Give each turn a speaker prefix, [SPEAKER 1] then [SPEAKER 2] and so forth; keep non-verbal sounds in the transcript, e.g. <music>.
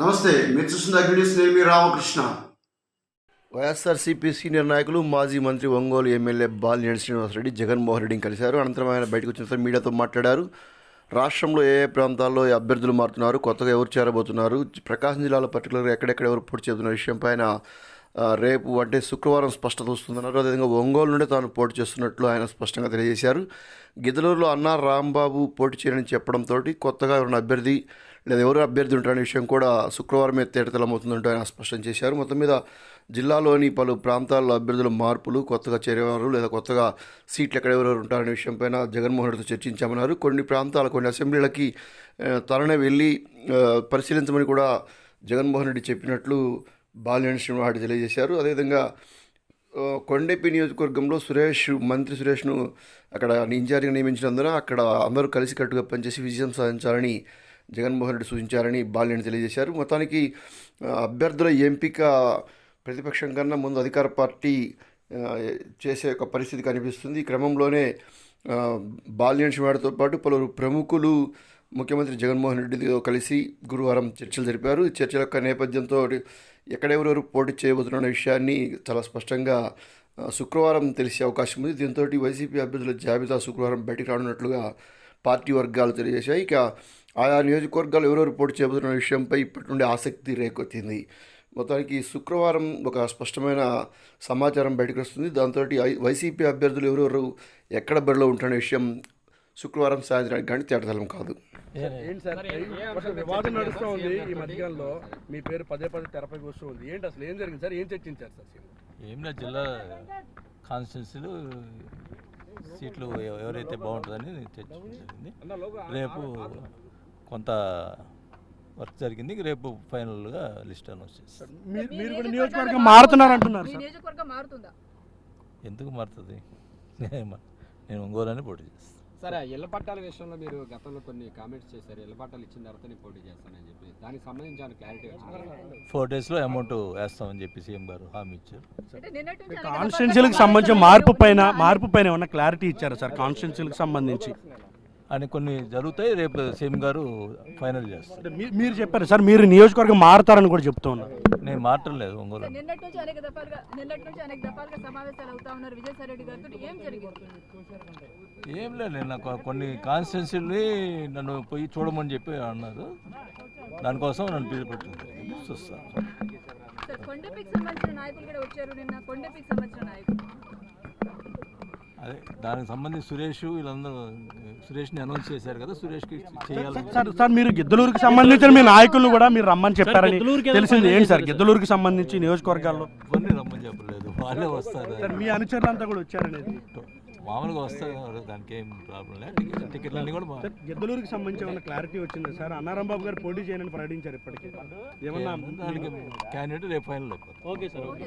[SPEAKER 1] నమస్తే మీరు చూస్తున్న అగ్నిస్ నేను మీ రామకృష్ణ.
[SPEAKER 2] వైఎస్ఆర్సీపీ సీనియర్ నాయకులు మాజీ మంత్రి ఒంగోలు ఎమ్మెల్యే బాలినేని శ్రీనివాసరెడ్డి జగన్మోహన్ రెడ్డిని కలిశారు. అనంతరం ఆయన బయటకు వచ్చిన తర్వాత మీడియాతో మాట్లాడారు. రాష్ట్రంలో ఏ ఏ ప్రాంతాల్లో అభ్యర్థులు మారుతున్నారు కొత్తగా ఎవరు చేరబోతున్నారు ప్రకాశం జిల్లాలో పర్టికులర్గా ఎక్కడెక్కడ ఎవరు పోటీ చేస్తున్న విషయంపై ఆయన రేపు అంటే శుక్రవారం స్పష్టత వస్తుందన్నారు. అదేవిధంగా ఒంగోలు నుండి తాను పోటీ చేస్తున్నట్లు ఆయన స్పష్టంగా తెలియజేశారు. గిద్దలూరులో అన్నా రాంబాబు పోటీ చేయని చెప్పడంతో కొత్తగా ఎవరైనా అభ్యర్థి లేదా ఎవరు అభ్యర్థి ఉంటారనే విషయం కూడా శుక్రవారమే తేటతలమవుతుందంటూ ఆయన స్పష్టం చేశారు. మొత్తం మీద జిల్లాలోని పలు ప్రాంతాల్లో అభ్యర్థుల మార్పులు కొత్తగా చేరేవారు లేదా కొత్తగా సీట్లు ఎక్కడ ఎవరెవరు ఉంటారనే విషయంపైన జగన్మోహన్ రెడ్డితో చర్చించామన్నారు. కొన్ని ప్రాంతాల కొన్ని అసెంబ్లీలకి ఆ, తననే వెళ్ళి పరిశీలించమని కూడా జగన్మోహన్ రెడ్డి చెప్పినట్లు బాలినేని శ్రీనివాడు తెలియజేశారు. అదేవిధంగా ఆ, నియోజకవర్గంలో సురేష్ మంత్రి సురేష్ను అక్కడ ఇన్ఛార్జిగా నియమించినందున అక్కడ అందరూ కలిసికట్టుగా పనిచేసి విజయం సాధించాలని జగన్మోహన్ రెడ్డి సూచించారని బాలినేని తెలియజేశారు. మొత్తానికి అభ్యర్థుల ఎంపిక ప్రతిపక్షం కన్నా ముందు అధికార పార్టీ చేసే ఒక పరిస్థితి కనిపిస్తుంది. ఈ క్రమంలోనే బాలినేని శివాడితో పాటు పలువురు ప్రముఖులు ముఖ్యమంత్రి జగన్మోహన్ రెడ్డితో కలిసి గురువారం చర్చలు జరిపారు. చర్చల యొక్క నేపథ్యంతో ఎక్కడెవరెవరు పోటీ చేయబోతున్న విషయాన్ని చాలా స్పష్టంగా శుక్రవారం తెలిసే అవకాశం ఉంది. దీంతో వైసీపీ అభ్యర్థుల జాబితా శుక్రవారం బయటికి రానున్నట్లుగా పార్టీ వర్గాలు తెలియజేశాయి. ఇక ఆయా నియోజకవర్గాలు ఎవరెవరు పోటీ చేయబోతున్న విషయంపై ఇప్పటి నుండి ఆసక్తి రేకొచ్చింది మొత్తానికి శుక్రవారం ఒక స్పష్టమైన సమాచారం బయటకు వస్తుంది. దాంతో వైసీపీ అభ్యర్థులు ఎవరెవరు ఎక్కడ బరిలో ఉంటున్న విషయం శుక్రవారం సాయంత్రానికి కానీ తేటతలం కాదు.
[SPEAKER 3] ఏంటి సార్? వివాదం నడుస్తూ ఉంది ఈ మధ్యకాలంలో మీ పేరు పదే పదే తెరపైకి వస్తూ ఉంది. ఏంటి అసలు ఏం జరిగింది సార్? ఏం చర్చించారు సార్
[SPEAKER 4] ఏం లేదు జిల్లా కాన్స్టిట్యున్సీలు సీట్లు ఎవ- ఎవరైతే బాగుంటుందని చర్చించడం జరిగింది. రేపు కొంత వర్క్ జరిగింది. రేపు ఫైనల్గా లిస్ట్ అనౌన్స్ చేస్తారు.
[SPEAKER 3] మీరు కూడా నియోజకవర్గం మారుతున్నారు అంటున్నారు
[SPEAKER 5] మీ
[SPEAKER 3] సార్.
[SPEAKER 5] నియోజకవర్గం మారుతుందా?
[SPEAKER 4] ఎందుకు మారుతుంది? <laughs> నేను ఒంగోలని పోటీ చేస్తాను
[SPEAKER 6] సరే ఆ ఇళ్ళ పట్టాల విషయంలో మీరు గతంలో కొన్ని కామెంట్స్ చేశారు. ఇళ్ళ పట్టాలు ఇచ్చిన తర్వాత నేను పోటీ చేస్తానని చెప్పి. దానికి సంబంధించి ఏమైనా క్లారిటీ వచ్చింది?
[SPEAKER 4] ఫోర్ డేస్లో అమౌంట్ వేస్తామని చెప్పి సీఎం గారు హామీ ఇచ్చారు.
[SPEAKER 5] అంటే నిన్నటి నుంచి అనేక
[SPEAKER 3] కాన్స్టిట్యున్సీలకు సంబంధించిన
[SPEAKER 5] సమావేశాలు
[SPEAKER 3] మార్పు పైన. మార్పు పైన ఏమన్నా క్లారిటీ ఇచ్చారా సార్? కాన్స్టిట్యున్సీలకు సంబంధించి.
[SPEAKER 4] అని కొన్ని జరుగుతాయి. రేపు సీఎం గారు ఫైనల్ చేస్తారు.
[SPEAKER 3] అంటే మీ- మీరు చెప్పారు సార్ మీరు నియోజకవర్గం మారుతారని కూడా చెప్తూ ఉన్నారు.
[SPEAKER 4] నేను మాట్లాడలేదు ఒంగోలు.
[SPEAKER 5] సార్, నిన్నటి నుంచి అనేక దఫాలుగా నిన్నటి నుంచి అనేక దఫాలుగా సమావేశాలు అవుతా ఉన్నారు విజయసాయి రెడ్డి గారితో. ఏం జరిగింది?
[SPEAKER 4] ఏం లేదు నేను నాకు కొన్ని కాన్స్టిట్యున్సీని నన్ను పోయి చూడమని చెప్పి అన్నారు. దానికోసం నన్ను పిలిపెట్టింది చూస్తాను
[SPEAKER 5] సార్ కొండపీకి సంబంధించిన నాయకులు కూడా వచ్చారు నిన్న. కొండపీకి సంబంధించిన నాయకులు.
[SPEAKER 4] అదే దానికి సంబంధించి సురేష్ వీళ్ళందరూ సురేష్ని అనౌన్స్ చేశారు కదా సురేష్కి చేయాలని
[SPEAKER 3] సార్ సార్ మీరు గిద్దలూరుకి సంబంధించిన మీ నాయకులను కూడా మీరు రమ్మని చెప్పారని తెలిసింది. ఏంటి సార్ గిద్దలూరుకి సంబంధించి నియోజకవర్గాల్లో?
[SPEAKER 4] ఇవన్నీ రమ్మని చెప్పలేదు వాళ్ళే వస్తారు.
[SPEAKER 3] సార్ మీ అనుచరులంతా కూడా వచ్చారనేది
[SPEAKER 4] మామూలుగా వస్తారు దానికి ఏం ప్రాబ్లం లేదు. టికెట్ టికెట్లన్నీ కూడా
[SPEAKER 3] గిద్దలూరుకి సంబంధించి క్లారిటీ వచ్చిందా సార్? అన్నారాం బాబు గారు పోటీ చేయనని ప్రకటించారు ఇప్పటికీ. ఏమన్నా
[SPEAKER 4] దానికి క్యాండిడేట్ రేపు final
[SPEAKER 3] okay sir.
[SPEAKER 5] Okay.